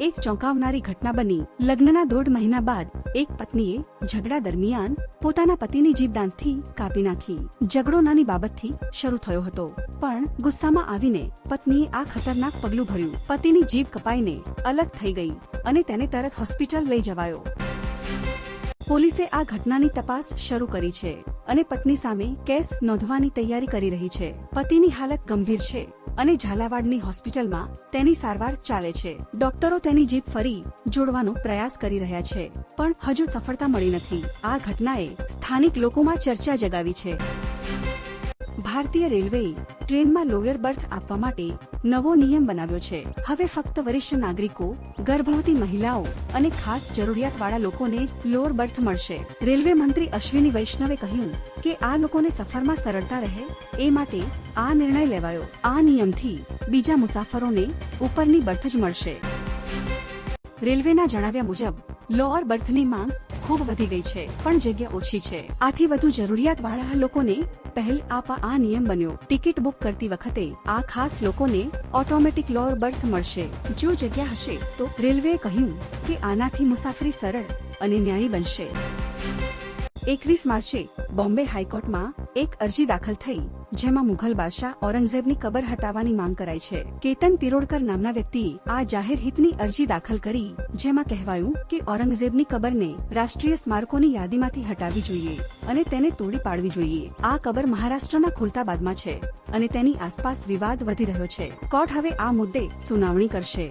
એક ચોંકાવનારી ઘટના બની. લગ્નના દોઢ મહિના બાદ એક પત્નીએ ઝઘડા દરમિયાન પોતાના પતિની જીભદાનથી કાપી નાખી. ઝઘડો નાની બાબતથી શરૂ થયો હતો. પણ ગુસ્સામાં આવીને પત્નીએ આ ખતરનાક પગલું ભર્યું. પતિની જીભ કપાઈને અલગ થઈ ગઈ અને તેને તરત હોસ્પિટલ લઈ જવાયો. પોલીસે આ ઘટનાની તપાસ શરૂ કરી છે અને પત્ની સામે કેસ નોંધવાની તૈયારી કરી રહી છે. પતિની હાલત ગંભીર છે. અને ઝાલાવાડની હોસ્પિટલમાં તેની સારવાર ચાલે છે. ડોક્ટરો તેની જીભ ફરી જોડવાનો પ્રયાસ કરી રહ્યા છે, પણ હજુ સફળતા મળી નથી. આ ઘટનાએ સ્થાનિક લોકોમાં ચર્ચા જગાવી છે. ભારતીય રેલવેએ ટ્રેનમાં લોયર બર્થ આપવા માટે નવો નિયમ બનાવ્યો છે. હવે ફક્ત વરિષ્ઠ નાગરિકો, ગર્ભવતી મહિલાઓ અને ખાસ જરૂરિયાતવાળા લોકોને જ લોઅર બર્થ મળશે. રેલવે મંત્રી અશ્વિની વૈષ્ણવે કહ્યું કે આ લોકોને સફરમાં સરળતા રહે એ માટે આ નિર્ણય લેવાયો. આ નિયમથી બીજા મુસાફરોને ઉપરની બર્થ જ મળશે. રેલવેના જણાવ્યા મુજબ લોઅર બર્થની માંગ ખૂબ વધી ગઈ છે, પણ જગ્યા ઓછી છે. આથી વધુ જરૂરિયાતવાળા લોકોને પહેલ આપવા આ નિયમ બન્યો. ટિકિટ બુક કરતી વખતે આ ખાસ લોકોને ઓટોમેટિક લોર બર્થ મળશે. જો જગ્યા હશે, તો રેલવેએ કહ્યું કે આનાથી મુસાફરી સરળ અને ન્યાયી બનશે. એકવીસ માર્ચે બોમ્બે હાઈકોર્ટમાં એક અરજી દાખલ થઈ, જેમાં મુઘલ બાદશાહ ઔરંગઝેબની કબર હટાવવાની માંગ કરાઈ છે. કેતન તિરોડકર નામના વ્યક્તિએ આ જાહેર હિતની અરજી દાખલ કરી, જેમાં કહેવાયું કે ઔરંગઝેબની કબરને રાષ્ટ્રીય સ્મારકોની યાદીમાંથી હટાવવી જોઈએ અને તેને તોડી પાડવી જોઈએ. આ કબર મહારાષ્ટ્રના ખુલતાબાદમાં છે અને તેની આસપાસ વિવાદ વધી રહ્યો છે. કોર્ટ હવે આ મુદ્દે સુનાવણી કરશે.